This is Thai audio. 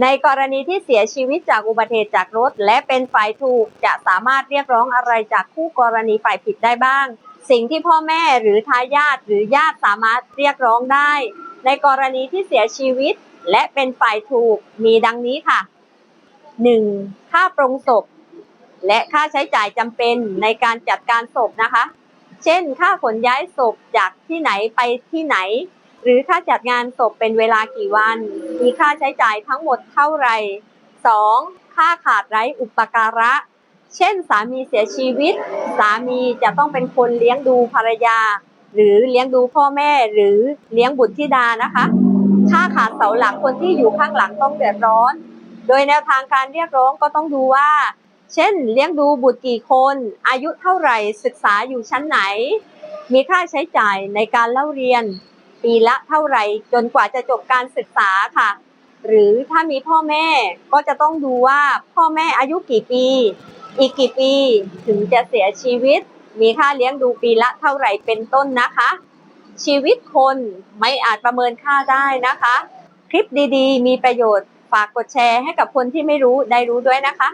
ในกรณีที่เสียชีวิตจากอุบัติเหตุจากรถ และเป็นฝ่ายถูกจะสามารถเรียกร้องอะไรจากคู่กรณีฝ่ายผิดได้บ้าง สิ่งที่พ่อแม่หรือทายาทหรือญาติสามารถเรียกร้องได้ ในกรณีที่เสียชีวิตและเป็นฝ่ายถูกมีดังนี้ค่ะ 1. ค่าปรงศพ และค่าใช้จ่ายจำเป็นในการจัดการศพนะคะ เช่น ค่าขนย้ายศพจากที่ไหนไปที่ไหน หรือค่าจัดงานศพเป็นเวลากี่วัน มีค่าใช้จ่ายทั้งหมดเท่าไหร่ 2. ค่าขาดไร้อุปการะ เช่น สามีเสียชีวิต สามีจะต้องเป็นคนเลี้ยงดูภรรยา หรือเลี้ยงดูพ่อแม่หรือเลี้ยงบุตรธิดานะคะ ค่าขาดเสาหลักคนที่อยู่ข้างหลังต้องเดือดร้อน โดยแนวทางการเรียกร้องก็ต้องดูว่า เช่น เลี้ยงดูบุตรกี่คน อายุเท่าไหร่ศึกษาอยู่ชั้นไหน มีค่าใช้จ่ายในการเล่าเรียน ปีละเท่าไหร่จนกว่าจะจบการศึกษาค่ะ หรือถ้ามีพ่อแม่ก็จะต้องดูว่าพ่อแม่อายุกี่ปี อีกกี่ปีถึงจะเสียชีวิต มีค่าเลี้ยงดูปีละเท่าไหร่เป็นต้นนะคะ ชีวิตคนไม่อาจประเมินค่าได้นะคะ คลิปดีๆ มีประโยชน์ฝากกดแชร์ให้กับคนที่ไม่รู้ได้รู้ด้วยนะคะ